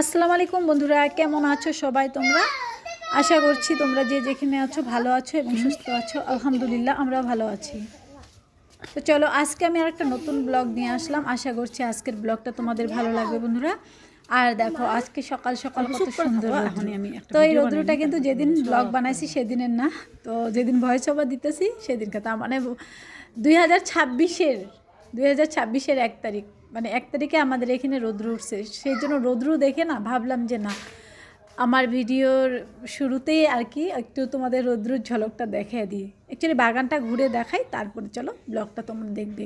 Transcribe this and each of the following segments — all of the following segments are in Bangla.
আসসালামু আলাইকুম বন্ধুরা, কেমন আছো সবাই তোমরা? আশা করছি তোমরা যে যেখানে আছো ভালো আছো এবং সুস্থ আছো। আলহামদুলিল্লাহ আমরা ভালো আছি। তো চলো, আজকে আমি আর একটা নতুন ব্লগ নিয়ে আসলাম। আশা করছি আজকের ব্লগটা তোমাদের ভালো লাগবে বন্ধুরা। আর দেখো, আজকে সকাল সকাল কত সুন্দর আমি তো এই রৌদ্রটা কিন্তু যেদিন ব্লগ বানাইছি, সেদিনের না। তো যেদিন ভয়েস ওভার দিতেছি, সেদিনকে তার মানে দুই হাজার ছাব্বিশের, দুই হাজার ছাব্বিশের এক তারিখ। মানে এক তারিখে আমাদের এখানে রৌদ্র উঠছে। সেই জন্য রৌদ্র দেখে না ভাবলাম যে না, আমার ভিডিওর শুরুতেই আর কি একটু তোমাদের রৌদ্রুর ঝলকটা দেখিয়ে দিই। অ্যাকচুয়ালি বাগানটা ঘুরে দেখাই, তারপরে চলো ব্লগটা তোমরা দেখবে।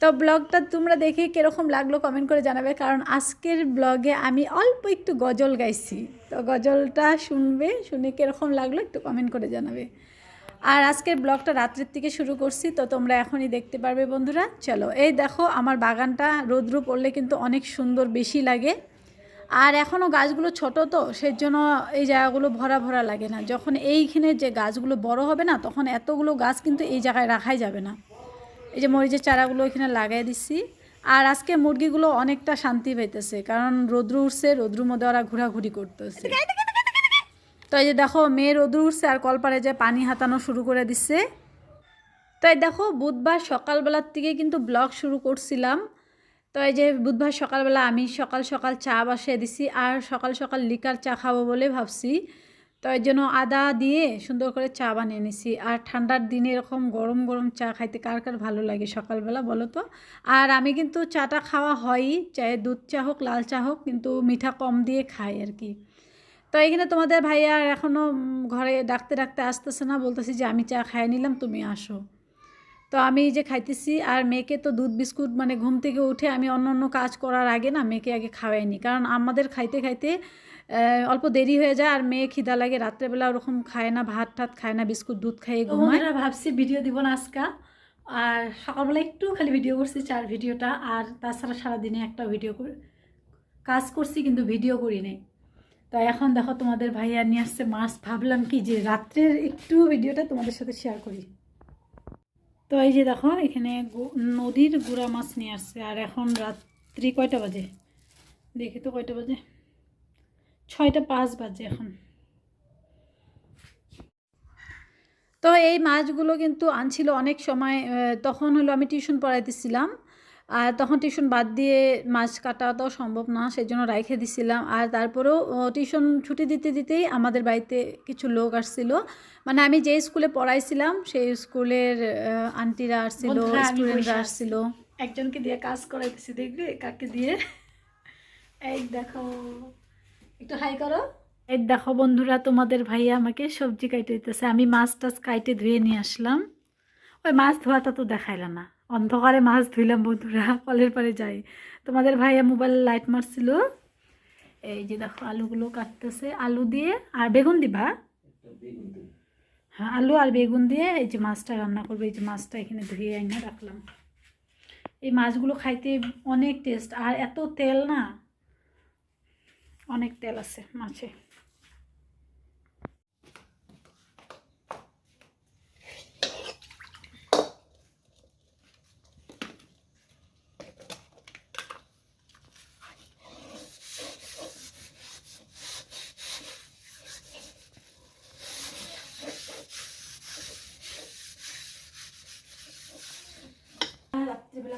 তো ব্লগটা তোমরা দেখে কীরকম লাগল কমেন্ট করে জানাবে, কারণ আজকের ব্লগে আমি অল্প একটু গজল গাইছি। তো গজলটা শুনবে, শুনে কীরকম লাগল একটু কমেন্ট করে জানাবে। আর আজকের ব্লগটা রাত্রের থেকে শুরু করছি, তো তোমরা এখনই দেখতে পারবে বন্ধুরা। চলো, এই দেখো আমার বাগানটা রৌদ্র পড়লে কিন্তু অনেক সুন্দর বেশি লাগে। আর এখনও গাছগুলো ছোট তো সেই জন্য এই জায়গাগুলো ভরা ভরা লাগে না। যখন এইখানে যে গাছগুলো বড় হবে না, তখন এতগুলো গাছ কিন্তু এই জায়গায় রাখাই যাবে না। এই যে মরিচের চারাগুলো এখানে লাগাই দিচ্ছি আর আজকে মুরগিগুলো অনেকটা শান্তি পাইতেছে, কারণ রৌদ্র উঠছে রৌদ্রুর মধ্যে ওরা ঘোরাঘুরি করতেছে। তো এই যে দেখো, মেয়ে রৌদ্র উঠছে আর কলপারে যে পানি হাতানো শুরু করে দিচ্ছে তাই দেখো, বুধবার সকালবেলার থেকে কিন্তু ব্লগ শুরু করছিলাম। তো এই যে বুধবার সকালবেলা আমি সকাল সকাল চা বসিয়ে দিছি আর সকাল সকাল লিকার চা খাব বলে ভাবছি। তো এর জন্য আদা দিয়ে সুন্দর করে চা বানিয়ে নিছি। আর ঠান্ডার দিনে এরকম গরম গরম চা খাইতে কার কার ভালো লাগে সকালবেলা বলো তো? আর আমি কিন্তু চাটা খাওয়া হয়ই চাहे দুধ চা হোক, লাল চা হোক, কিন্তু মিঠা কম দিয়ে খাই আর কি। তো এখানে তোমাদের ভাইয়া এখনও ঘরে ডাকতে ডাকতে আসতেছে না বলতেছি যে আমি চা খাইয়ে নিলাম তুমি আসো। তো আমি এই যে খাইতেছি আর মেয়েকে তো দুধ বিস্কুট মানে ঘুম থেকে উঠে আমি অন্য অন্য কাজ করার আগে না মেয়েকে আগে খাওয়াইনি। কারণ আমাদের খাইতে খাইতে অল্প দেরি হয়ে যায় আর মেয়ে খিদা লাগে রাত্রেবেলা ওরকম খায় না ভাত টাত খায় না বিস্কুট দুধ খাইয়ে ঘুমায়। ভাবছি ভিডিও দিব না আজকা। আর সকালবেলা একটু খালি ভিডিও করছি চার ভিডিওটা আর তাছাড়া সারাদিনে একটা ভিডিও করে কাজ করছি কিন্তু ভিডিও করি নাই। তো এখন দেখো তোমাদের ভাইয়া নিয়ে আসছে মাছ। ভাবলাম কি যে রাত্রের একটু ভিডিওটা তোমাদের সাথে শেয়ার করি। তো এই যে দেখো, এখানে নদীর গুড়া মাছ নিয়ে আসছে। আর এখন রাত্রি কয়টা বাজে? দেখি তো কয়টা বাজে? ছয়টা পাঁচ বাজে এখন। তো এই মাছগুলো কিন্তু আনছিল অনেক সময় তখন হলো আমি টিউশন পড়াইতেছিলাম। আর তখন টিউশন বাদ দিয়ে মাছ কাটা তো সম্ভব না সেই জন্য রাইখে দিছিলাম। আর তারপরেও টিউশন ছুটি দিতে দিতেই আমাদের বাড়িতে কিছু লোক আসছিল। মানে আমি যে স্কুলে পড়াইছিলাম সেই স্কুলের আন্টিরা আসছিল স্টুডেন্টরা আসছিল। একজনকে দিয়ে কাজ করাইতেছি দেখবে? কাকে দিয়ে? এই দেখো একটু হাই করো। এই দেখো বন্ধুরা তোমাদের ভাইয়া আমাকে সবজি কাইটে দিতেছে। আমি মাছ টাছ কাইটে ধুয়ে নিয়ে আসলাম। ওই মাছ ধোয়াটা তো দেখাইলাম না। অন্ধকারে মাছ ধুইলাম বন্ধুরা। কলের পারে যাই। তোমাদের ভাইয়া মোবাইলে লাইট মারছিল। এই যে দেখো আলুগুলো কাটতেছে। আলু দিয়ে আর বেগুন দিবা? হ্যাঁ আলু আর বেগুন দিয়ে এই যে মাছটা রান্না করবে। এই যে মাছটা এখানে ধুয়ে এনে রাখলাম। এই মাছগুলো খাইতে অনেক টেস্ট আর এত তেল না? অনেক তেল আছে মাছে।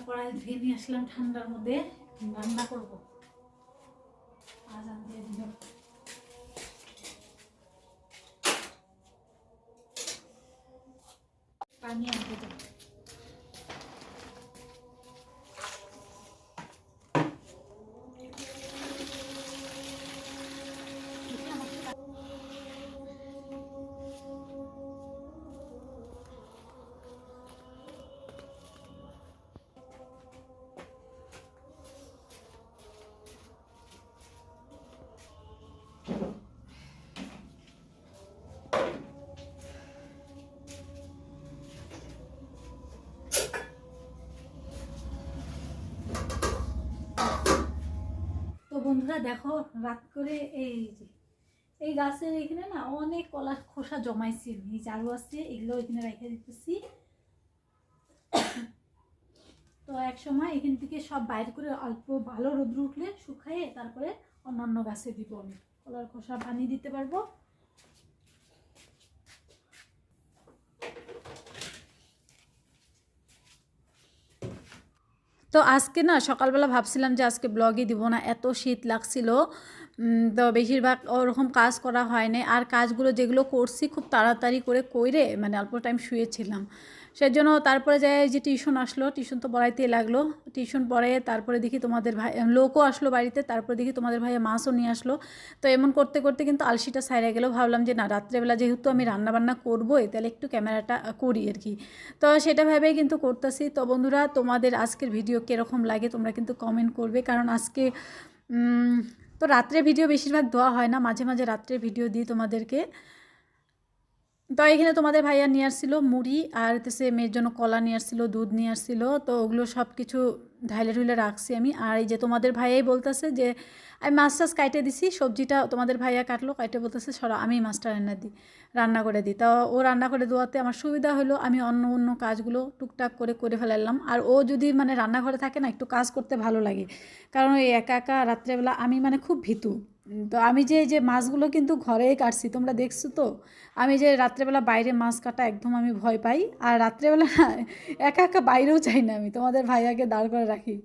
কড়াই ধুয়ে নিয়ে আসলাম ঠান্ডার মধ্যে রান্না করব। আজান দিয়ে দিল পানি আনতে যাও বন্ধুরা, দেখো, রাত করে এই এই গাছের এখানে না অনেক কলা খোসা জমাইছি। এই চারু আছে, এগুলো এখানে রেখে দিতেছি। তো এক সময় এখান থেকে সব বাইর করে অল্প ভালো রোদ্র উঠলে শুকাইয়ে তারপরে অন্যান্য গাছে দিব আমি। কলার খোসা পানি দিতে পারব। তো আজকে না সকালবেলা ভাবছিলাম যে আজকে ব্লগই দিব না, এত শীত লাগছিল। তো বেশিরভাগ ওরকম কাজ করা হয়নি আর কাজগুলো যেগুলো করছি খুব তাড়াতাড়ি করে কইরে মানে অল্প টাইম শুয়েছিলাম। সেই জন্য তারপরে যাই যে টিউশন আসলো, টিউশন তো পড়াইতেই লাগল। টিউশন পড়ে তারপরে দেখি তোমাদের ভাই, লোকও আসলো বাড়িতে, তারপরে দেখি তোমাদের ভাইয়া মাছও নিয়ে আসলো। তো এমন করতে করতে কিন্তু আলসিটা সাইরা গেল। ভাবলাম যে না, রাত্রেবেলা যেহেতু আমি রান্নাবান্না করবোই, তাহলে একটু ক্যামেরাটা করি আর কি। তো সেটা ভেবেই কিন্তু করতেছি। তো বন্ধুরা, তোমাদের আজকের ভিডিও কীরকম লাগে তোমরা কিন্তু কমেন্ট করবে। কারণ আজকে তো রাত্রে ভিডিও বেশিরভাগ দেওয়া হয় না। মাঝে মাঝে রাত্রে ভিডিও দিই তোমাদেরকে। তো এখানে তোমাদের ভাইয়া নিয়ে আসছিল মুড়ি আর হচ্ছে মেয়ের জন্য কলা নিয়ে আসছিল, দুধ নিয়ে আসছিল, তো ওগুলো সব কিছু ঢাইলে ঢুইলে রাখছি আমি। আর এই যে তোমাদের ভাইয়াই বলতেছে যে, আমি মাছ টাছ কাইটে দিছি, সবজিটা তোমাদের ভাইয়া কাটলো, কাইটে বলতেছে, সরা, আমি মাছটা রান্না দিই রান্না করে দিই তা ও রান্না করে দেওয়াতে আমার সুবিধা হলো আমি অন্য অন্য কাজগুলো টুকটাক করে করে ফেলালাম আর ও যদি মানে রান্নাঘরে থাকে না, একটু কাজ করতে ভালো লাগে। কারণ ওই একা একা রাত্রেবেলা আমি মানে খুব ভীতু। তো আমি যে এই যে মাছগুলো কিন্তু ঘরেই কাটছি, তোমরা দেখছ তো? আমি যে রাত্রেবেলা বাইরে মাছ কাটা একদম আমি ভয় পাই। আর রাত্রেবেলা একা একা বাইরেও যাই না আমি। তোমাদের ভাইয়াকে দাঁড় করে রাখি।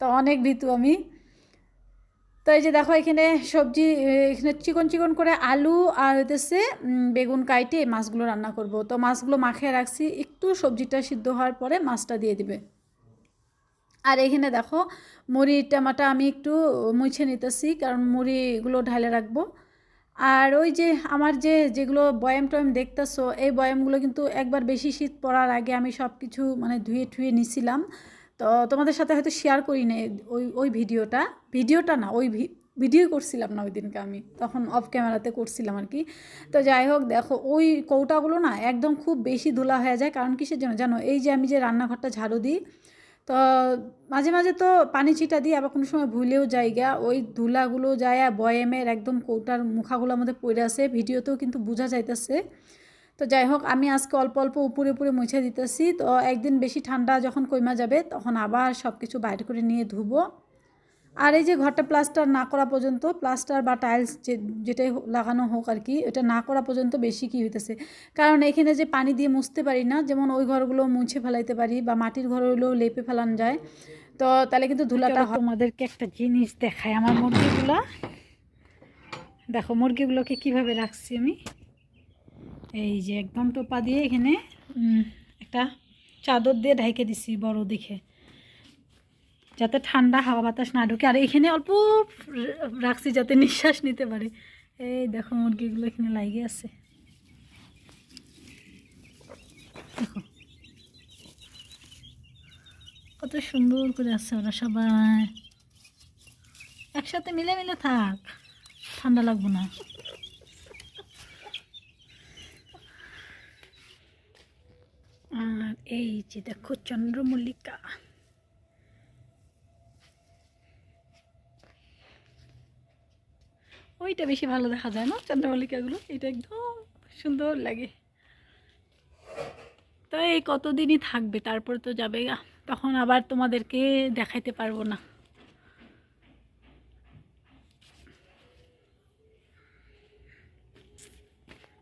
তো অনেক ভীতু আমি। তো এই যে দেখো এখানে সবজি, এখানে চিকন চিকন করে আলু আর হইতেছে বেগুন কাইটে মাছগুলো রান্না করব। তো মাছগুলো মাখিয়ে রাখছি, একটু সবজিটা সিদ্ধ হওয়ার পরে মাছটা দিয়ে দিবে। আর এখানে দেখো, মুড়ি, টামাটা আমি একটু মুছে নিতেছি, কারণ মুড়িগুলো ঢালে রাখব। আর ওই যে আমার যে যেগুলো বয়াম টয়াম দেখতেছো, এই বয়ামগুলো কিন্তু একবার বেশি শীত পড়ার আগে আমি সব কিছু মানে ধুয়ে ঠুয়ে নিছিলাম। তো তোমাদের সাথে হয়তো শেয়ার করি না ওই ওই ভিডিওটা। ভিডিওটা না, ওই ভিডিও করছিলাম না ওই দিনকে আমি। তখন অফ ক্যামেরাতে করছিলাম আর কি। তো যাই হোক, দেখো, ওই কৌটাগুলো না একদম খুব বেশি ধুলা হয়ে যায়। কারণ কিসের জন্য? জানো, এই যে আমি যে রান্নাঘরটা ঝাড়ু দিই, তো মাঝে মাঝে তো পানি ছিটা দিই, আবার কোনো সময় ভুলেও জায়গা ওই ধুলাগুলো যায় বয়েমের একদম কৌটার মুখাগুলোর মধ্যে পড়ে আছে। ভিডিওতেও কিন্তু বোঝা যাইতেছে। তো যাই হোক আমি আজকে অল্প অল্প উপরে উপরে মুছে দিতেছি। তো একদিন বেশি ঠান্ডা যখন কইমা যাবে, তখন আবার সব কিছু বাইরে করে নিয়ে ধুবো। আর এই যে ঘরটা প্লাস্টার না করা পর্যন্ত, প্লাস্টার বা টাইলস যে, যেটাই লাগানো হোক আর কি, এটা না করা পর্যন্ত বেশি কি হইতেছে। কারণ এখানে যে পানি দিয়ে মুছতে পারি না, যেমন ওই ঘরগুলো মুছে ফেলাইতে পারি বা মাটির ঘরগুলো লেপে ফেলানো যায়। তো তাহলে কিন্তু ধুলাটা। তোমাদেরকে একটা জিনিস দেখায় আমার মুরগিগুলো। দেখো, মুরগিগুলোকে কীভাবে রাখছি আমি। এই যে একদম টোপা দিয়ে এখানে একটা চাদর দিয়ে ঢেকে দিছি বড় দেখে, যাতে ঠান্ডা হাওয়া বাতাস না ঢুকে। আর এখানে অল্প রাখছি যাতে নিঃশ্বাস নিতে পারে। এই দেখো মুরগিগুলো এখানে লাগিয়ে আছে। দেখো। কত সুন্দর করে আছে ওরা সবাই। একসাথে মিলে মিলে থাক, ঠান্ডা লাগবো না। আর এই যে দেখো চন্দ্রমল্লিকা। ওইটা বেশি ভালো দেখা যায় না চন্দ্রমল্লিকাগুলো? এটা একদম সুন্দর লাগে। তো এই কতদিনই থাকবে, তারপর তো যাবে গা তখন আবার তোমাদেরকে দেখাইতে পারব না।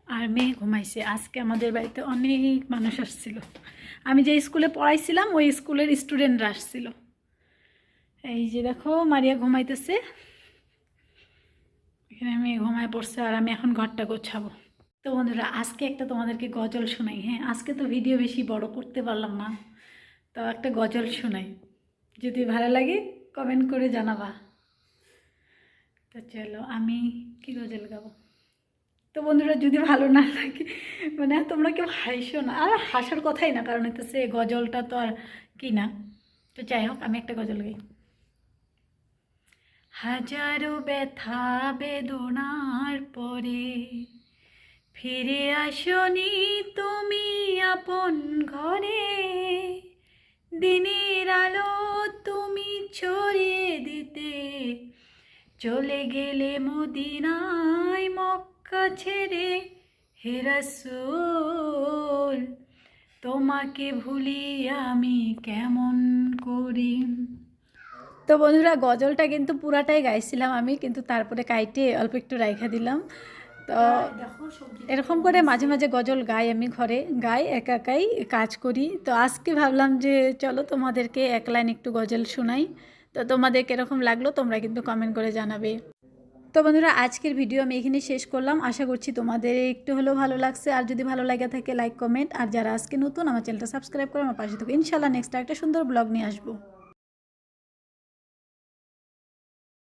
আর মেয়ে ঘুমাইছে। আজকে আমাদের বাড়িতে অনেক মানুষ আসছিল। আমি যে স্কুলে পড়াইছিলাম, ওই স্কুলের স্টুডেন্টরা আসছিল। এই যে দেখো, মারিয়া ঘুমাইতেছে। এখানে আমি ঘুমায় পড়ছে আর আমি এখন ঘরটা গোছাবো। তো বন্ধুরা, আজকে একটা তোমাদেরকে গজল শোনাই। হ্যাঁ আজকে তো ভিডিও বেশি বড় করতে পারলাম না। তো একটা গজল শোনাই। যদি ভালো লাগে কমেন্ট করে জানাবা। তো চলো, আমি কি গজল গাবো? তো বন্ধুরা, যদি ভালো না লাগে মানে তোমরা কেউ হাসো না। আর হাসার কথাই না, কারণ হচ্ছে গজলটা তো আর কি না। তো যাই হোক, আমি একটা গজল গাই। হাজারো ব্যথা বেদনার পরে ফিরে আসনি তুমি আপন ঘরে। দিনের আলো তুমি ছড়িয়ে দিতে চলে গেলে মদিনায় মক্কা ছেড়ে হেরাসুল তোমাকে ভুলি আমি কেমন করি? তো বন্ধুরা গজলটা কিন্তু পুরাটাই গাইছিলাম আমি কিন্তু তারপরে কাইটে অল্প একটু রাইখা দিলাম। তো এরকম করে মাঝে মাঝে গজল গাই আমি ঘরে গাই একা একাই কাজ করি। তো আজকে ভাবলাম যে চলো তোমাদেরকে এক লাইন একটু গজল শোনাই। তো তোমাদের কীরকম লাগল তোমরা কিন্তু কমেন্ট করে জানাবে। তো বন্ধুরা, আজকের ভিডিও আমি এখানে শেষ করলাম। আশা করছি তোমাদের একটু হলেও ভালো লাগছে। আর যদি ভালো লাগে থাকে লাইক কমেন্ট আর যারা আজকে নতুন, আমার চ্যানেলটা সাবস্ক্রাইব করে। আমার পাশে থাকবে ইনশাল্লাহ নেক্সট একটা সুন্দর ব্লগ নিয়ে আসব।